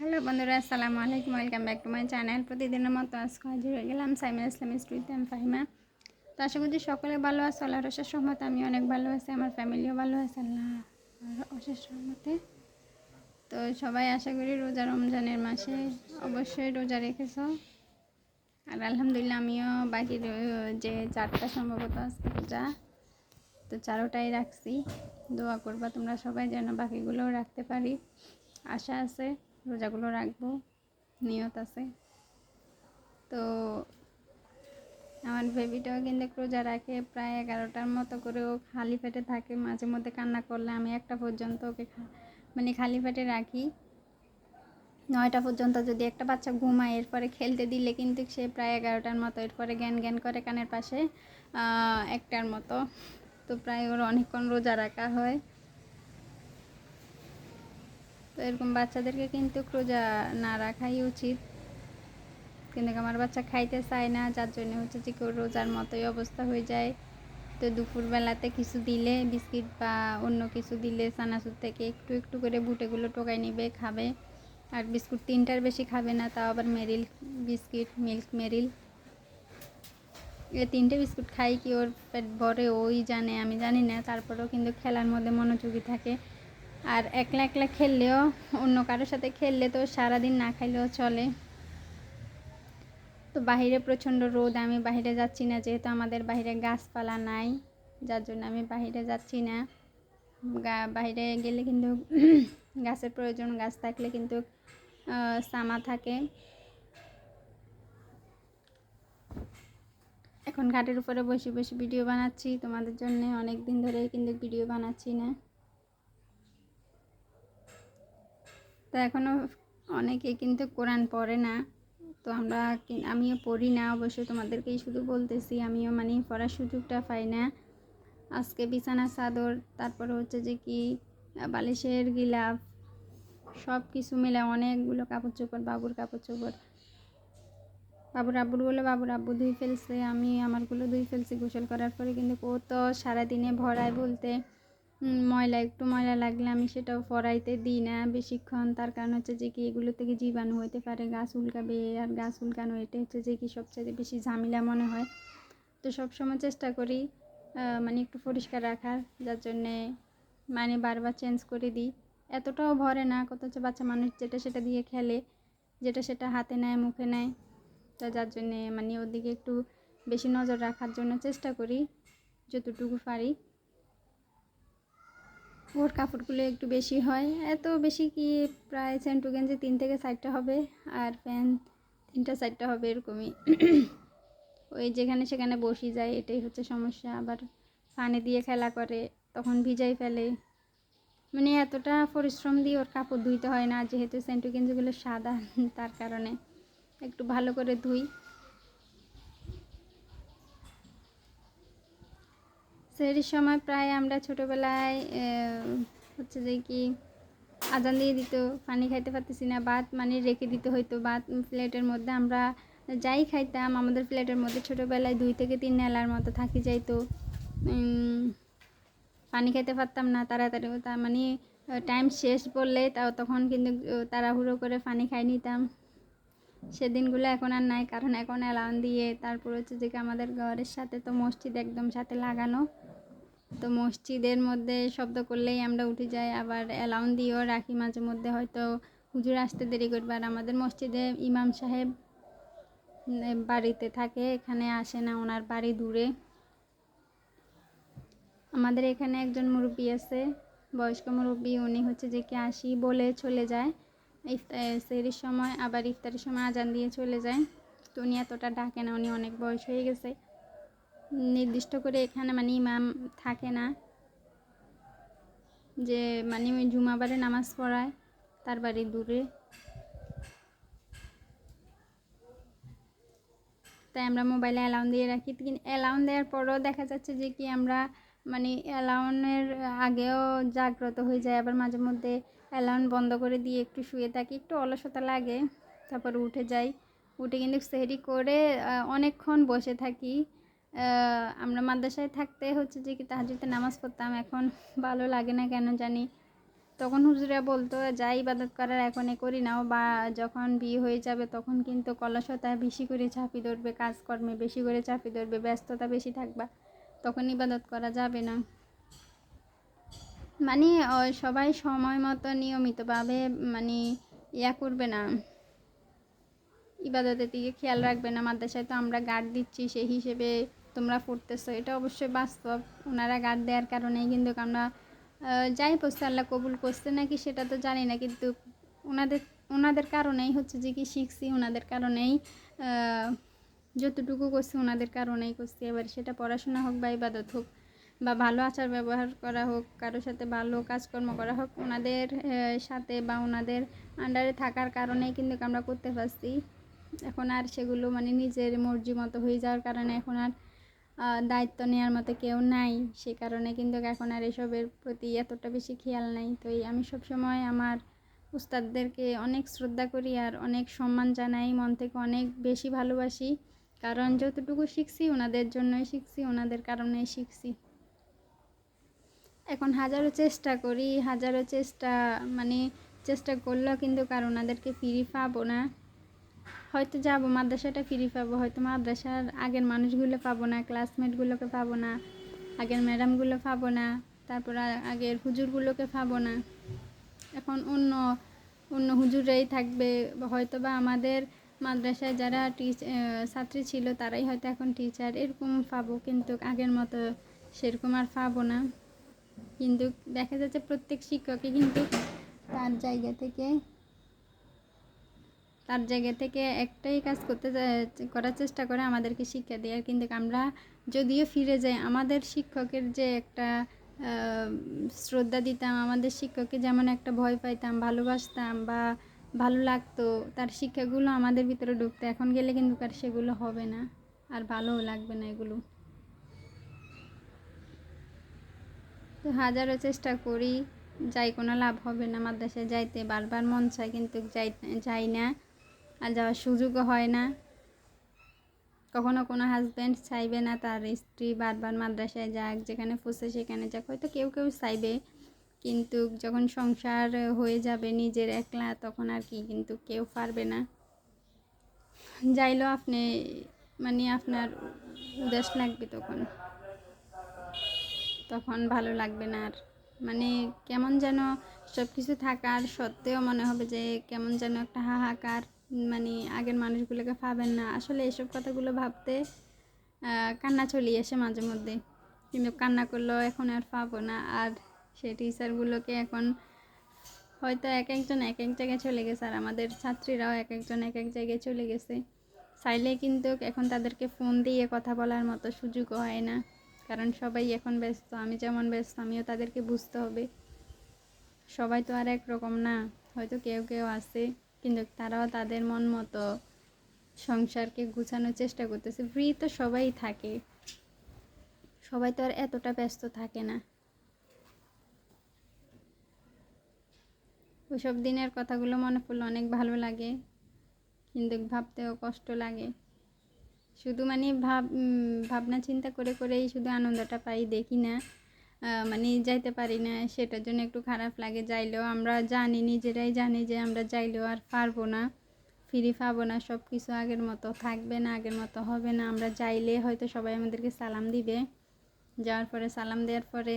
Hello বন্ধুরা, আসসালামু আলাইকুম। Welcome back to my channel প্রতিদিনের মতো আজকে হাজির হয়ে গেলাম সাইমা ইসলাম স্ট্রিট এম ফাহিমা। তো আশা করছি সকলে ভালো আছে আল্লাহ রসের সহমতে আমি অনেক ভালো আছি, আমার ফ্যামিলিও ভালো আছে আল্লাহ অশেষ সহমতে তো সবাই আশা করি রোজা রমজানের মাসে অবশ্যই রোজা রেখেছো। আর আলহামদুলিল্লাহ আমিও বাকি যে চারটা সম্ভবত আজকে রোজা, তো চারোটাই রাখছি। দোয়া করবা তোমরা সবাই যেন বাকিগুলোও রাখতে পারি। আশা আছে। রোজাগুলো রাখব, নিয়ত আছে। তো আমার বেবিটাও কিন্তু রোজা রাখে, প্রায় এগারোটার মতো করে ও খালি পেটে থাকে, মাঝে মধ্যে কান্না করলে আমি একটা পর্যন্ত ওকে মানে খালি পেটে রাখি। নয়টা পর্যন্ত যদি একটা বাচ্চা ঘুমায়, এরপরে খেলতে দিলে কিন্তু সে প্রায় এগারোটার মতো, এরপরে জ্ঞান জ্ঞান করে কানের পাশে একটার মতো। তো প্রায় ওর অনেকক্ষণ রোজা রাখা হয়। তো এরকম বাচ্চাদেরকে কিন্তু রোজা না রাখাই উচিত। কিন্তু আমার বাচ্চা খাইতে চায় না, যার জন্য হচ্ছে যে কেউ রোজার মতোই অবস্থা হয়ে যায়। তো দুপুরবেলাতে কিছু দিলে, বিস্কিট বা অন্য কিছু দিলে চানাচুর থেকে একটু একটু করে বুটেগুলো টোকাই নিবে, খাবে। আর বিস্কুট তিনটার বেশি খাবে না, তাও আবার মেরিল বিস্কিট, মিল্ক মেরিল। এ তিনটে বিস্কুট খাই কি ওর পেট ভরে, ওই জানে, আমি জানি না। তারপরেও কিন্তু খেলার মধ্যে মনোযোগী থাকে। আর একলা একলা খেললেও অন্য কারোর সাথে খেললে তো সারাদিন না খাইলেও চলে। তো বাইরে প্রচণ্ড রোদ, আমি বাইরে যাচ্ছি না যেহেতু আমাদের বাইরে গাছপালা নাই, যার জন্য আমি বাইরে যাচ্ছি না। বাইরে গেলে কিন্তু গাছের প্রয়োজন, গাছ থাকলে কিন্তু সামা থাকে। এখন ঘাটের উপরে বসে বসে ভিডিও বানাচ্ছি, তোমাদের জন্য অনেক দিন ধরে কিন্তু ভিডিও বানাচ্ছি না। তো এখনও অনেকে কিন্তু কোরআন পড়ে না। তো আমরা আমিও পড়ি না, অবশ্যই তোমাদেরকেই শুধু বলতেছি, আমিও মানে পড়ার সুযোগটা পাই না। আজকে বিছানা, চাদর, তারপরে হচ্ছে যে কি, বালিশের গিলাফ সব কিছু মিলে অনেকগুলো কাপড় চোপড় বাবুর কাপড় চোপড় বাবুর আব্বুরগুলো বাবুর আব্বু ধুই ফেলছে, আমি আমারগুলো ধুই ফেলছি গোসল করার পরে কিন্তু ও তো সারাদিনে ভরায় বলতে। ময়লা, একটু ময়লা লাগলে আমি সেটাও ফরাইতে দিই না। বেশিক্ষণ তার কারণ হচ্ছে যে কি এগুলো থেকে জীবাণু হতে পারে, গাছ উল্কাবে। আর গাছ উল্কানো এটা হচ্ছে যে কি সবচেয়ে বেশি ঝামেলা মনে হয়। তো সবসময় চেষ্টা করি মানে একটু পরিষ্কার রাখার, যার জন্যে মানে বারবার চেঞ্জ করে দিই। এতটাও ভরে না কত হচ্ছে বাচ্চা মানুষ যেটা সেটা দিয়ে খেলে, যেটা সেটা হাতে নেয়, মুখে নেয়। তো যার জন্যে মানে ওর দিকে একটু বেশি নজর রাখার জন্য চেষ্টা করি, যতটুকু পারি। ওর কাপড়গুলো একটু বেশি হয়। এত বেশি কি প্রায় সেন্টু গেঞ্জি তিন থেকে চারটা হবে আর প্যান্ট তিনটা চারটা হবে এরকমই। ওই যেখানে সেখানে বসি যায়, এটাই হচ্ছে সমস্যা। আবার পানি দিয়ে খেলা করে, তখন ভিজাই ফেলে। মানে এতটা পরিশ্রম দিয়ে ওর কাপড় ধুইতে হয় না, যেহেতু সেন্টু গেঞ্জিগুলো সাদা, তার কারণে একটু ভালো করে ধুই। সেরির সময় প্রায় আমরা ছোটোবেলায় হচ্ছে যে কি, আজান দিয়ে দিত, পানি খাইতে পারতেছি না, ভাত মানে রেখে দিতে হইতো ভাত প্লেটের মধ্যে আমরা যাই খাইতাম, আমাদের প্লেটের মধ্যে ছোটোবেলায় দুই থেকে তিন নেলার মতো থাকি যাইতো। পানি খাইতে পারতাম না, তাড়াতাড়ি তার মানে টাইম শেষ বললে তাও তখন কিন্তু তাড়াহুড়ো করে পানি খাই নিতাম। সেদিনগুলো এখন আর নাই, কারণ এখন অ্যালাউন দিয়ে, তারপর হচ্ছে যে আমাদের ঘরের সাথে তো মসজিদ একদম সাথে লাগানো। তো মসজিদের মধ্যে শব্দ করলেই আমরা উঠে যাই, আবার অ্যালাউন দিয়েও রাখি মাঝে মধ্যে, হয়তো হুজুর আসতে দেরি করবে। আর আমাদের মসজিদে ইমাম সাহেব বাড়িতে থাকে, এখানে আসে না, ওনার বাড়ি দূরে। আমাদের এখানে একজন মুরব্বী আছে, বয়স্ক মুরব্বী, উনি হচ্ছে যে কে আসি বলে চলে যায়। সেরির সময়, আবার ইফতারের সময় আজান দিয়ে চলে যায়। তো উনি এতটা ডাকে না, উনি অনেক বয়স হয়ে গেছে। নির্দিষ্ট করে এখানে মানে ইমাম থাকে না। যে মানে জুমাবারে নামাজ পড়ায়, তার বাড়ি দূরে। তাই আমরা মোবাইলে অ্যালাউন দিয়ে রাখি। কিন্তু অ্যালাউন দেওয়ার পরও দেখা যাচ্ছে যে কি আমরা মানে অ্যালাউনের আগেও জাগ্রত হয়ে যায় আবার মাঝে মধ্যে অ্যালাউন বন্ধ করে দিয়ে একটু শুয়ে থাকি, একটু অলসতা লাগে, তারপর উঠে যাই। উঠে কিন্তু সেহরি করে অনেকক্ষণ বসে থাকি। আমরা মাদ্রাসায় থাকতে হচ্ছে যে কি তাহাজুতে নামাজ পড়তাম, এখন ভালো লাগে না কেন জানি। তখন হুজুরা বলতো যাই ইবাদত করার এখনই করি নাও। বা যখন বিয়ে হয়ে যাবে তখন কিন্তু কলসতা বেশি করে চাপি ধরবে, কাজকর্মে বেশি করে চাপি ধরবে, ব্যস্ততা বেশি থাকবা। তখন ইবাদত করা যাবে না। মানে সবাই সময় মতো নিয়মিতভাবে মানে ইয়া করবে না। ইবাদতের দিকে খেয়াল রাখবে না। মাদ্রাসায় তো আমরা গার্ড দিচ্ছি, সেই হিসেবে তোমরা পড়তেছো। এটা অবশ্যই বাস্তব। ওনারা গার্ড দেওয়ার কারণেই কিন্তু আমরা যাই পড়ছে, আল্লাহ কবুল করছে নাকি সেটা তো জানি না। কিন্তু ওনাদের ওনাদের কারণেই হচ্ছে যে কি শিখছি, ওনাদের কারণেই যতটুকু করছি, ওনাদের কারণেই করছি। এবার সেটা পড়াশোনা হোক বা ইবাদত হোক বা ভালো আচার ব্যবহার করা হোক, কারোর সাথে ভালো কাজকর্ম করা হোক, ওনাদের সাথে বা ওনাদের আন্ডারে থাকার কারণেই কিন্তু আমরা করতে পারছি। এখন আর সেগুলো মানে নিজের মর্জি মতো হয়ে যাওয়ার কারণে এখন আর দায়িত্ব নেওয়ার মতো কেউ নাই। সে কারণে কিন্তু এখন আর এসবের প্রতি এতটা বেশি খেয়াল নাই। তো এই আমি সবসময় আমার উস্তাদদেরকে অনেক শ্রদ্ধা করি আর অনেক সম্মান জানাই, মন থেকে অনেক বেশি ভালোবাসি। কারণ যতটুকু শিখছি ওনাদের জন্যই শিখছি, ওনাদের কারণেই শিখছি। এখন হাজারো চেষ্টা করি, হাজারো চেষ্টা মানে চেষ্টা করলেও কিন্তু কারণ ওনাদেরকে ফিরি পাবো না। হয়তো যাব, মাদ্রাসাটা ফ্রি পাবো, হয়তো মাদ্রাসার আগের মানুষগুলো পাবো না ক্লাসমেটগুলোকে পাবো না, আগের ম্যাডামগুলো পাবো না, তারপর আগের হুজুরগুলোকে পাবো না। এখন অন্য অন্য হুজুরাই থাকবে হয়তো বা আমাদের মাদ্রাসায় যারা টিচ ছাত্রী ছিল তারাই হয়তো এখন টিচার এরকম পাবো, কিন্তু আগের মতো সেরকম আর পাবো না। কিন্তু দেখা যাচ্ছে প্রত্যেক শিক্ষকই কিন্তু তার জায়গা থেকে, তার জায়গা থেকে একটাই কাজ করতে করার চেষ্টা করে আমাদেরকে শিক্ষা দেওয়ার। কিন্তু আমরা যদিও ফিরে যাই, আমাদের শিক্ষকের যে একটা শ্রদ্ধা দিতাম, আমাদের শিক্ষককে যেমন একটা ভয় পাইতাম, ভালোবাসতাম বা ভালো লাগতো, তার শিক্ষাগুলো আমাদের ভিতরে ঢুকতো। এখন গেলে কিন্তু আর সেগুলো হবে না, আর ভালোও লাগবে না এগুলো। তো হাজারো চেষ্টা করি, যাই কোনো লাভ হবে না। মাদ্রাসায় যাইতে বারবার মন চায়, কিন্তু যাই যাই না, আর যাওয়ার সুযোগও হয় না। কখনো কোনো হাজব্যান্ড চাইবে না, তার স্ত্রী বারবার মাদ্রাসায় যাক, যেখানে ফুসে সেখানে যাক। হয়তো কেউ কেউ চাইবে, কিন্তু যখন সংসার হয়ে যাবে নিজের একলা, তখন আর কি, কিন্তু কেউ পারবে না। যাইলেও আপনি মানে আপনার উদাস লাগবে তখন। তখন ভালো লাগবে না আর। মানে কেমন যেন সব কিছু থাকার সত্ত্বেও মনে হবে যে কেমন যেন একটা হাহাকার মানে আগের মানুষগুলোকে পাবেন না। আসলে এসব কথাগুলো ভাবতে কান্না চলে আসে মাঝে মধ্যে। কিন্তু কান্না করলেও এখন আর পাবো না। আর সেই টিচারগুলোকে এখন হয়তো এক একজন এক এক জায়গায় চলে গেছে। আর আমাদের ছাত্রীরাও এক একজন এক এক জায়গায় চলে গেছে। চাইলে কিন্তু এখন তাদেরকে ফোন দিয়ে কথা বলার মতো সুযোগও হয় না। কারণ সবাই এখন ব্যস্ত, আমি যেমন ব্যস্ত, আমিও তাদেরকে বুঝতে হবে। সবাই তো আর একরকম না, হয়তো কেউ কেউ আছে, কিন্তু তারাও তাদের মন মতো সংসারকে গুছানোর চেষ্টা করতেছে। ফ্রি তো সবাই থাকে, সবাই তো আর এতটা ব্যস্ত থাকে না। ওইসব দিনের কথাগুলো মনে পড়লে অনেক ভালো লাগে, কিন্তু ভাবতেও কষ্ট লাগে। শুধু মানে ভাব ভাবনা চিন্তা করে করেই শুধু আনন্দটা পাই দেখি না মানে যাইতে পারি না সেটার জন্য একটু খারাপ লাগে। যাইলেও আমরা জানি নিজেরাই জানি যে আমরা যাইলেও আর পারব না ফিরে পাবো না সব কিছু আগের মতো থাকবে না আগের মতো হবে না। আমরা যাইলে হয়তো সবাই আমাদেরকে সালাম দিবে। যাওয়ার পরে সালাম দেওয়ার পরে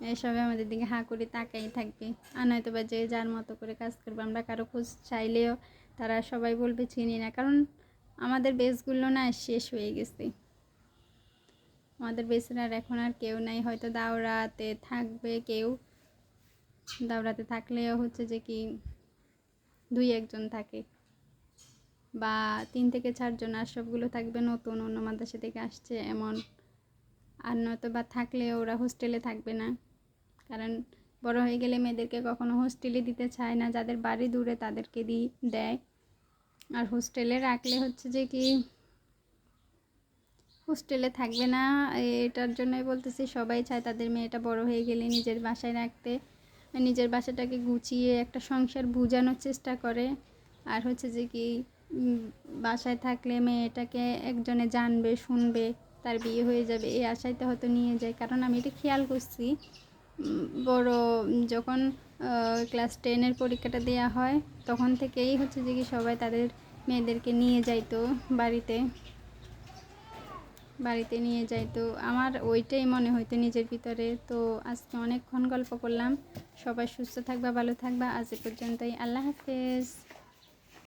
এ, সবাই আমাদের দিকে হাঁ করে তাকাই থাকবে। আর নয়তো বা যে যার মতো করে কাজ করবে আমরা কারও খোঁজ চাইলেও তারা সবাই বলবে চিনি না। কারণ আমাদের বেসগুলো না শেষ হয়ে গেছে। আমাদের বেসের আর এখন আর কেউ নাই। হয়তো দাওরাতে থাকবে কেউ। দাওরাতে থাকলেও হচ্ছে যে কি দুই একজন থাকে। বা তিন থেকে চারজন আর সবগুলো থাকবে নতুন, অন্য মাদ্রাসা থেকে আসছে এমন। আর নয়তো বা থাকলে ওরা হোস্টেলে থাকবে না। কারণ বড় হয়ে গেলে মেয়েদেরকে কখনো হোস্টেলে দিতে চায় না। যাদের বাড়ি দূরে তাদেরকে দি, দেয়। আর হোস্টেলে রাখলে হচ্ছে যে কি হোস্টেলে থাকবে না। এটার জন্যই বলতেছি, সবাই চায় তাদের মেয়েটা বড় হয়ে গেলে নিজের বাসায় রাখতে। নিজের বাসাটাকে গুছিয়ে একটা সংসার বুঝানোর চেষ্টা করে। আর হচ্ছে যে কি বাসায় থাকলে মেয়েটাকে একজনে জানবে, শুনবে, তার বিয়ে হয়ে যাবে, এই আশাইতে হয়তো নিয়ে যায়। কারণ আমি এটা খেয়াল করছি বড় যখন ক্লাস টেনের পরীক্ষাটা দেওয়া হয়, তখন থেকেই হচ্ছে যে কি সবাই তাদের মেয়েদেরকে নিয়ে যাইতো বাড়িতে। বাড়িতে নিয়ে যাইতো আমার ওইটাই মনে হইতো নিজের ভিতরে। তো আজকে অনেকক্ষণ গল্প করলাম। সবাই সুস্থ থাকবা, ভালো থাকবা। আজ পর্যন্তই। আল্লাহ হাফেজ।